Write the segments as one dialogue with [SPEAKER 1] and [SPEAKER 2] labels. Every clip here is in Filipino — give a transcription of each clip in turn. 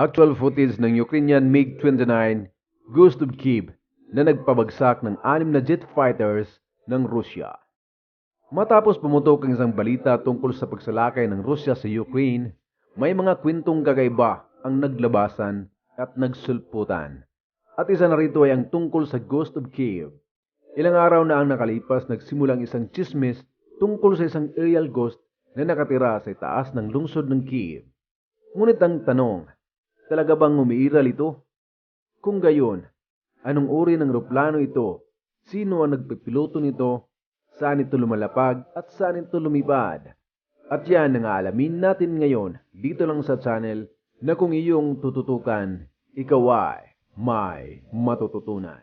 [SPEAKER 1] Actual footage ng Ukrainian MiG-29 Gustav Kiev na nagpabagsak ng anim na jet fighters ng Rusya. Matapos pumutok ang isang balita tungkol sa pagsalakay ng Rusya sa Ukraine, may mga kwentong kakaiba ang naglabasan at nagsulputan. At isa na rito ay ang tungkol sa Ghost of Kiev. Ilang araw na ang nakalipas nagsimulang isang chismis tungkol sa isang aerial ghost na nakatira sa itaas ng lungsod ng Kiev. Ngunit ang tanong, talaga bang umiiral ito? Kung gayon, anong uri ng roplano ito? Sino ang nagpipiloto nito? Saan ito lumalapag at saan ito lumipad? At yan ang aalamin natin ngayon dito lang sa channel na kung iyong tututukan, ikaw ay may matututunan.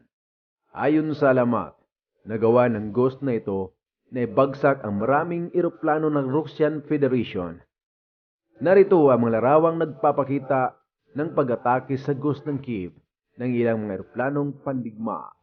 [SPEAKER 1] Ayon sa alamat, nagawa ng ghost na ito na ibagsak ang maraming eroplano ng Russian Federation. Narito ang mga larawang nagpapakita ng pag-atake sa ghost ng Kiev ng ilang mga eroplanong pandigma.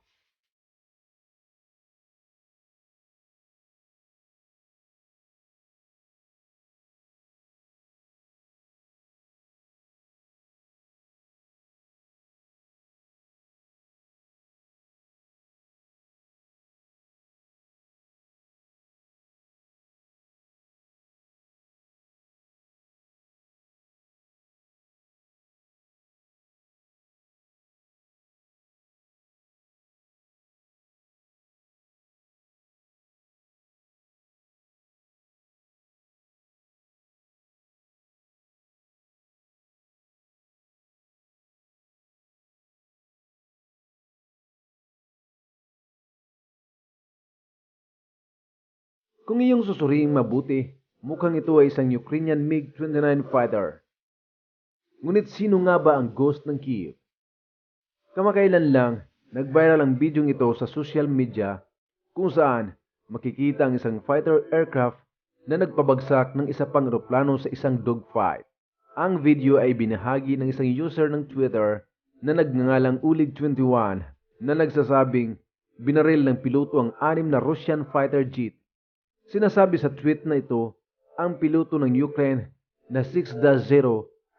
[SPEAKER 1] Kung iyong susuriing mabuti, mukhang ito ay isang Ukrainian MiG-29 fighter. Ngunit sino nga ba ang ghost ng Kiev? Kamakailan lang, nag-viral ang bidyong ito sa social media kung saan makikita ang isang fighter aircraft na nagpabagsak ng isa pang eroplano sa isang dogfight. Ang video ay binahagi ng isang user ng Twitter na nagngangalang Ulig21 na nagsasabing binaril ng piloto ang anim na Russian fighter jet Sinasabi sa tweet na ito, ang piloto ng Ukraine na 6-0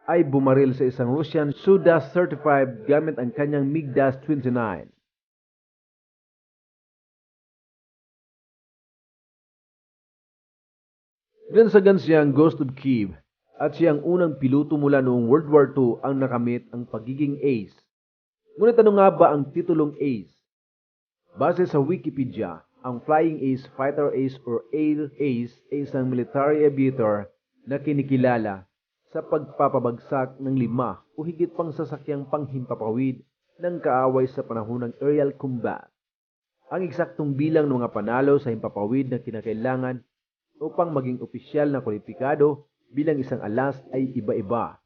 [SPEAKER 1] ay bumaril sa isang Russian Su-35 gamit ang kanyang MiG-29. Gansagan siya ang Ghost of Kiev at siya ang unang piloto mula noong World War II ang nakamit ang pagiging ace. Ngunit ano nga ba ang titulong ace? Base sa Wikipedia, ang Flying Ace, Fighter Ace, or Air Ace ay isang military aviator na kinikilala sa pagpapabagsak ng lima o higit pang sasakyang panghimpapawid ng kaaway sa panahon ng aerial combat. Ang eksaktong bilang ng mga panalo sa himpapawid na kinakailangan upang maging opisyal na kwalipikado bilang isang alas ay iba-iba.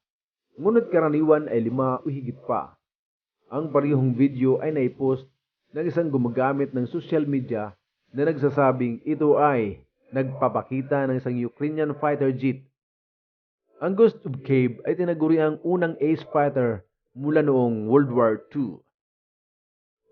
[SPEAKER 1] Ngunit karaniwan ay lima o higit pa. Ang parehong video ay naipost ng isang gumagamit ng social media na nagsasabing ito ay nagpapakita ng isang Ukrainian fighter jet. Ang Ghost of Cave ay tinaguri ang unang ace fighter mula noong World War II.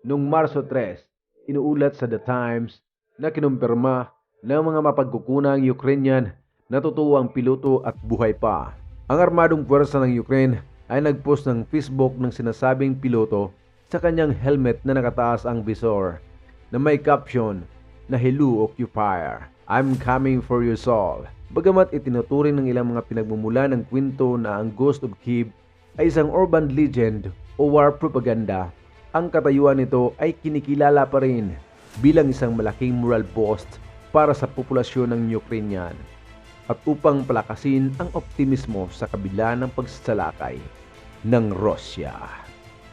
[SPEAKER 1] Noong Marso 3, inuulat sa The Times na kinumpirma ng mga mapagkukunang Ukrainian na totoo ang piloto at buhay pa. Ang armadong puwersa ng Ukraine ay nagpost ng Facebook ng sinasabing piloto sa kanyang helmet na nakataas ang visor na may caption na Hello Occupier, I'm coming for your soul. Bagamat itinuturing ng ilang mga pinagmumula ng kwento na ang Ghost of Kiev ay isang urban legend o war propaganda, ang katayuan nito ay kinikilala pa rin bilang isang malaking moral boost para sa populasyon ng Ukrainian at upang palakasin ang optimismo sa kabila ng pagsasalakay ng Russia.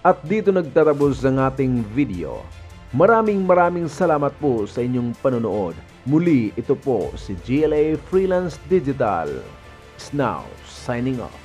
[SPEAKER 1] At dito nagtatapos ang ating video. Maraming maraming salamat po sa inyong panonood. Muli ito po si GLA Freelance Digital. Is now signing off.